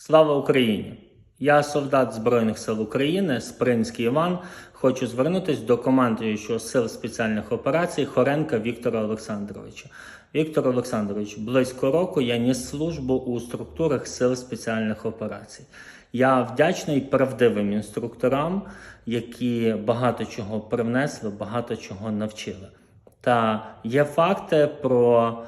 Слава Україні! Я солдат Збройних сил України, Спринський Іван. Хочу звернутися до командуючого сил спеціальних операцій Хоренка Віктора Олександровича. Віктор Олександрович, близько року я ніс службу у структурах сил спеціальних операцій. Я вдячний правдивим інструкторам, які багато чого привнесли, багато чого навчили. Та є факти про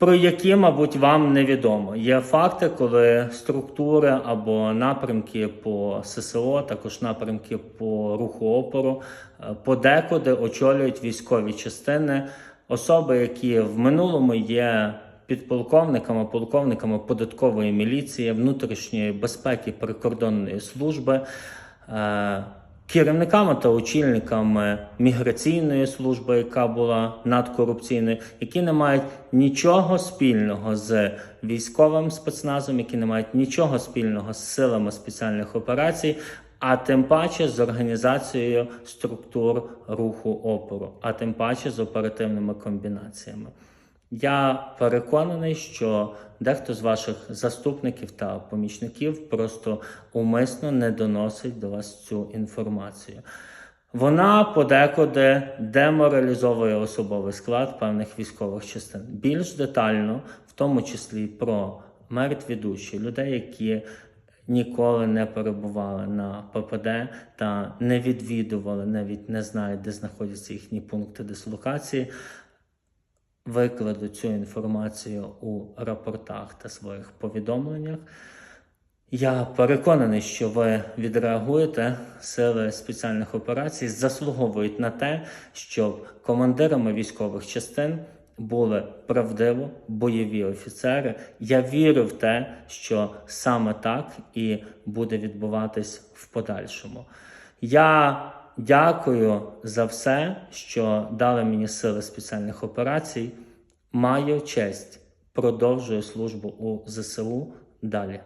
про які, мабуть, вам невідомо. Є факти, коли структури або напрямки по ССО, також напрямки по руху опору, е, подекуди очолюють військові частини, особи, які в минулому є підполковниками, полковниками податкової міліції, внутрішньої безпеки прикордонної служби. Е, керівниками та очільниками міграційної служби, яка була надкорупційною, які не мають нічого спільного з військовим спецназом, які не мають нічого спільного з силами спеціальних операцій. А тим паче з організацією структур руху опору, а тим паче з оперативними комбінаціями. Я переконаний, що дехто з ваших заступників та помічників просто умисно не доносить до вас цю інформацію. Вона подекуди деморалізовує особовий склад певних військових частин. Більш детально, в тому числі про мертві душі, людей, які ніколи не перебували на ППД та не відвідували, навіть не знають, де знаходяться їхні пункти дислокації викладу цю інформацію у рапортах та своїх повідомленнях. Я переконаний, що ви відреагуєте. Сили спеціальних операцій заслуговують на те, щоб командирами військових частин були правдиво бойові офіцери. Я вірю в те, що саме так і буде відбуватись в подальшому. Я дякую за все, що дали мені сили спеціальних операцій. Маю честь, продовжую службу у ЗСУ далі.